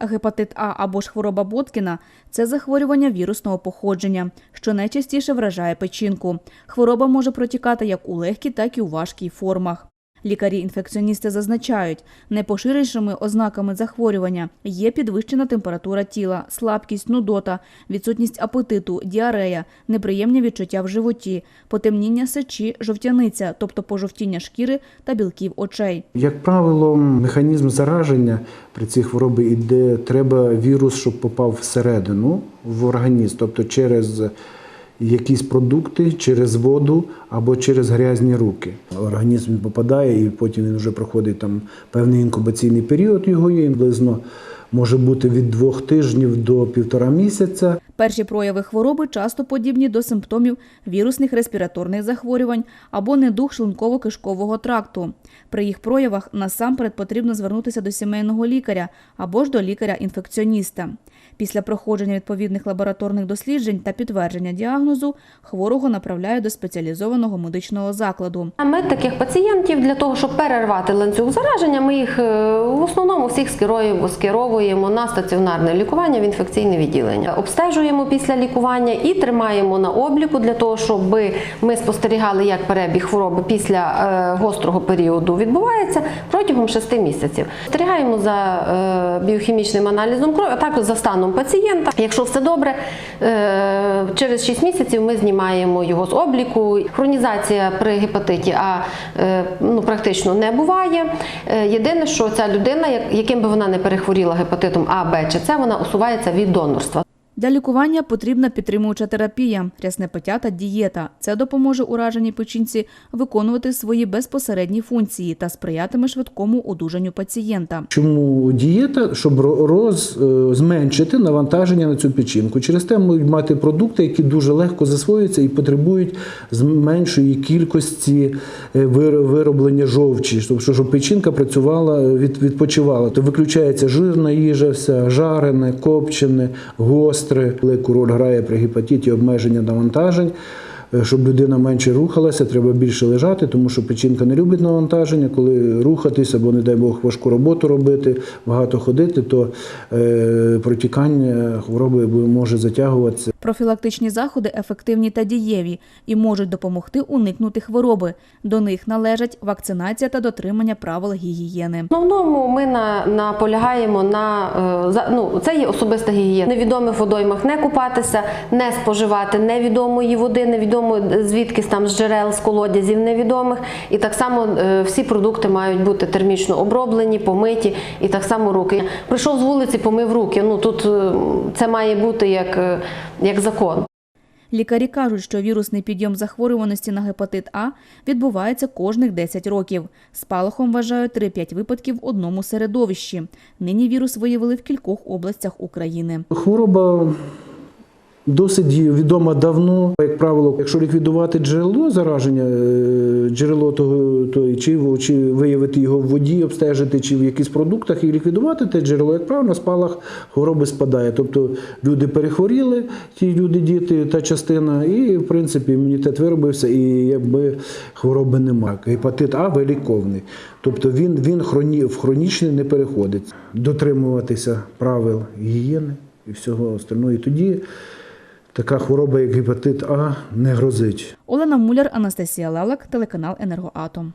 Гепатит А або ж хвороба Боткіна – це захворювання вірусного походження, що найчастіше вражає печінку. Хвороба може протікати як у легкій, так і у важкій формах. Лікарі-інфекціоністи зазначають, найпоширенішими ознаками захворювання є підвищена температура тіла, слабкість, нудота, відсутність апетиту, діарея, неприємні відчуття в животі, потемніння сечі, жовтяниця, тобто пожовтіння шкіри та білків очей. Як правило, механізм зараження при цій хворобі йде, треба вірус, щоб попав всередину в організм, тобто через якісь продукти, через воду або через грязні руки. Організм попадає і потім він вже проходить там певний інкубаційний період його є приблизно. Може бути від двох тижнів до півтора місяця. Перші прояви хвороби часто подібні до симптомів вірусних респіраторних захворювань або недух шлунково-кишкового тракту. При їх проявах насамперед потрібно звернутися до сімейного лікаря або ж до лікаря-інфекціоніста. Після проходження відповідних лабораторних досліджень та підтвердження діагнозу хворого направляють до спеціалізованого медичного закладу. Ми таких пацієнтів для того, щоб перервати ланцюг зараження, ми їх е, в основному всіх скеровуємо на стаціонарне лікування в інфекційне відділення. Обстежуємо після лікування і тримаємо на обліку для того, щоб ми спостерігали, як перебіг хвороби після е, гострого періоду відбувається протягом 6 місяців. Спостерігаємо за е, біохімічним аналізом крові, а також за станом пацієнта. Якщо все добре, е, через 6 місяців ми знімаємо його з обліку. Хронізація при гепатиті А ну, практично не буває. Єдине, що ця людина, яким би вона не перехворіла гепатитом А, Б чи С, вона усувається від донорства. Для лікування потрібна підтримуюча терапія, рясне пиття та дієта. Це допоможе ураженій печінці виконувати свої безпосередні функції та сприятиме швидкому одужанню пацієнта. Чому дієта? Щоб ро- роз, е, зменшити навантаження на цю печінку. Через те можуть мати продукти, які дуже легко засвоюються і потребують з меншої кількості е, вироблення жовчі, щоб, щоб печінка працювала, від, відпочивала. То виключається жирна їжа, вся жарене, копчене, гостре. Велику роль грає при гепатиті обмеження навантажень. Е, Щоб людина менше рухалася, треба більше лежати, тому що печінка не любить навантаження. Коли рухатись або, не дай Бог, важку роботу робити, багато ходити, то е, протікання хвороби може затягуватися. Профілактичні заходи ефективні та дієві і можуть допомогти уникнути хвороби. До них належать вакцинація та дотримання правил гігієни. Основному ми на, наполягаємо на е, ну, це є особиста гігієна. Невідомих водоймах не купатися, не споживати невідомої води, невідомо звідки там з джерел, з колодязів невідомих. І так само е, всі продукти мають бути термічно оброблені, помиті, і так само руки. Прийшов з вулиці, помив руки. Ну тут е, це має бути як, е, як закон. Лікарі кажуть, що вірусний підйом захворюваності на гепатит А відбувається кожних 10 років. Спалахом вважають 3-5 випадків в одному середовищі. Нині вірус виявили в кількох областях України. Хвороба досить відома давно. Як правило, якщо ліквідувати джерело зараження, е, джерело того, то, чи, чи виявити його в воді, обстежити, чи в якихось продуктах, і ліквідувати те джерело, як правило, на спалах хвороби спадає. Тобто люди перехворіли, ті люди, діти, та частина, і в принципі імунітет виробився, і якби хвороби немає. Гепатит А виліковний. Тобто він, він хроні, в хронічний не переходить. Дотримуватися правил гігієни і всього остального. І тоді така хвороба, як гепатит А, не грозить. Олена Муляр, Анастасія Лалак, телеканал Енергоатом.